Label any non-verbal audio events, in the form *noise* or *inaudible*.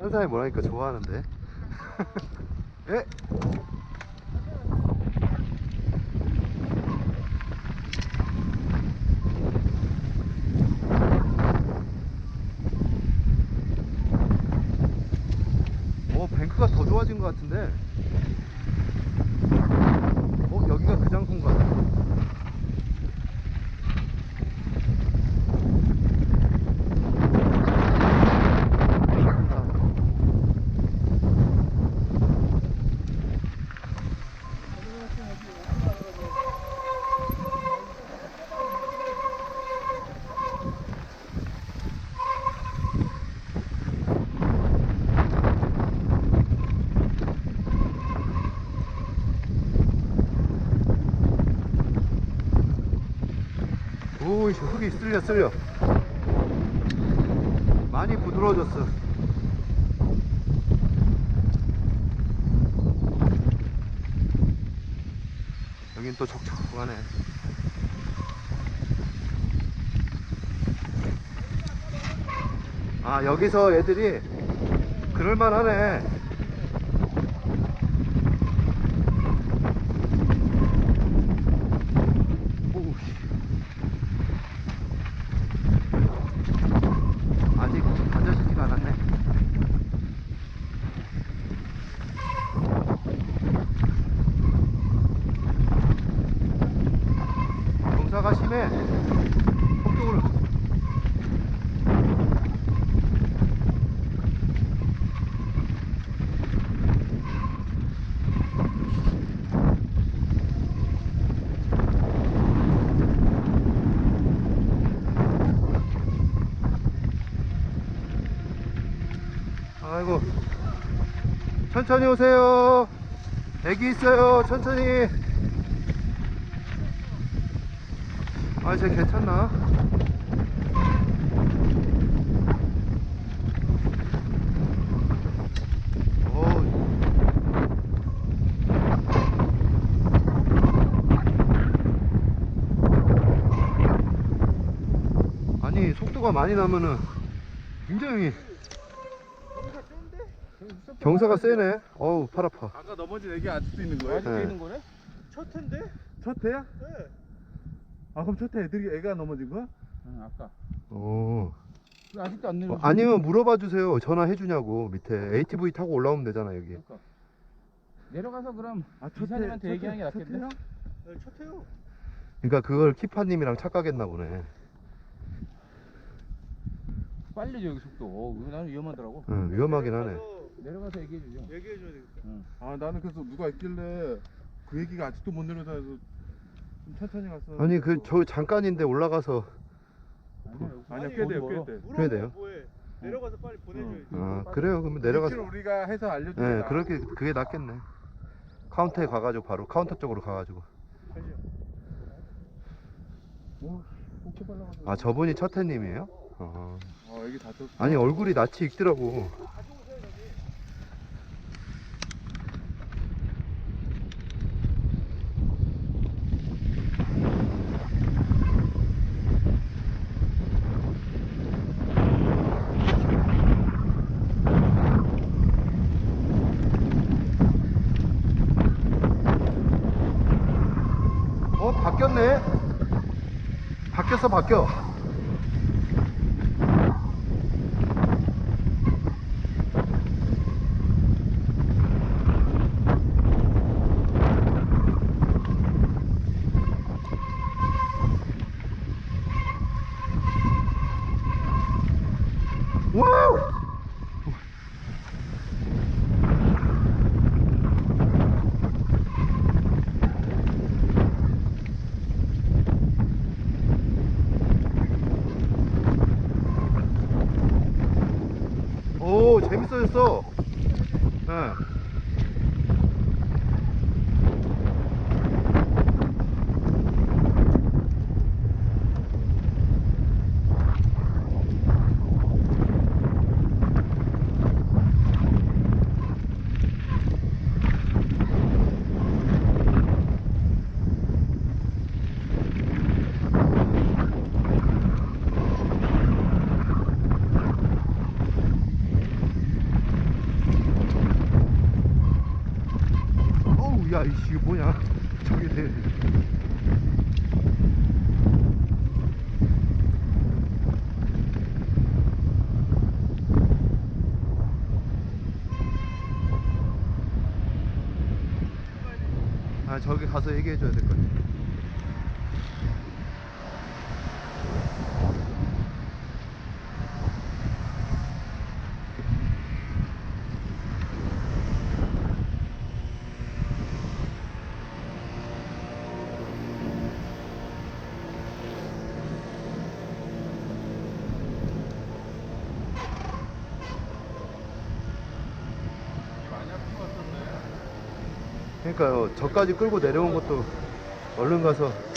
한 사람이 뭐라니까 좋아하는데. *laughs* 예? 어, 뱅크가 더 좋아진 것 같은데. 어, 여기가 그 장소인가? 흙이 쓸려, 쓸려. 많이 부드러워졌어. 여긴 또 촉촉하네. 아, 여기서 애들이 그럴만하네. 오우, 씨. 아직 다져지지가 않았네. 경사가 심해. 속도를. 아이고. 천천히 오세요. 애기 있어요. 천천히. 아, 쟤 괜찮나? 어. 아니, 속도가 많이 나면은 굉장히 경사가 세네. 어우, 팔 아파. 아까 넘어진 애기 아직도 있는 거야? 아직도 네. 있는 거네? 첫 텐데? 첫 해야? 네. 아 그럼 첫해 애들이 애가 넘어진 거야? 응 아까 어. 아직도 안 어, 내려 아니면 물어봐 주세요. 전화해 주냐고. 밑에 ATV 타고 올라오면 되잖아, 여기. 내려가서 그럼 아, 첫 기사님한테 해, 얘기하는 게 첫 해, 낫겠네. 첫 네, 첫 해요. 그러니까 그걸 키파 님이랑 착각했나 보네. 빨리 줘 여기 속도. 어, 나는 위험하더라고. 응, 위험하긴 하네. 가서 내려가서 얘기해 주죠. 얘기해줘야 되겠다. 응. 아 나는 그래서 누가 있길래 그 얘기가 아직도 못 내려서 해서 좀 천천히 갔어 아니 그 저 잠깐인데 올라가서 아니야, 여기 아니야 아니, 꽤 돼요. 꽤 돼. 그래야 돼요? 물어보면 뭐해? 내려가서 빨리 보내줘야지. 아 그래요 그러면 내려가서 위치를 우리가 해서 알려주자 네 그렇게 그게 낫겠네 카운터에 가가지고 바로 카운터 쪽으로 가가지고 가죠. 빨라가지고 아 저분이 첫해님이에요? 어. 어 애기 다쳤어 아니 얼굴이 낯이 익더라고 어 바뀌었네 바뀌었어 바뀌어 와우 오 재밌어졌어 예. 야 이거 뭐냐. 저기 돼아 저기 가서 얘기해 줘야 될 것 같아 그러니까요. 저까지 끌고 내려온 것도 얼른 가서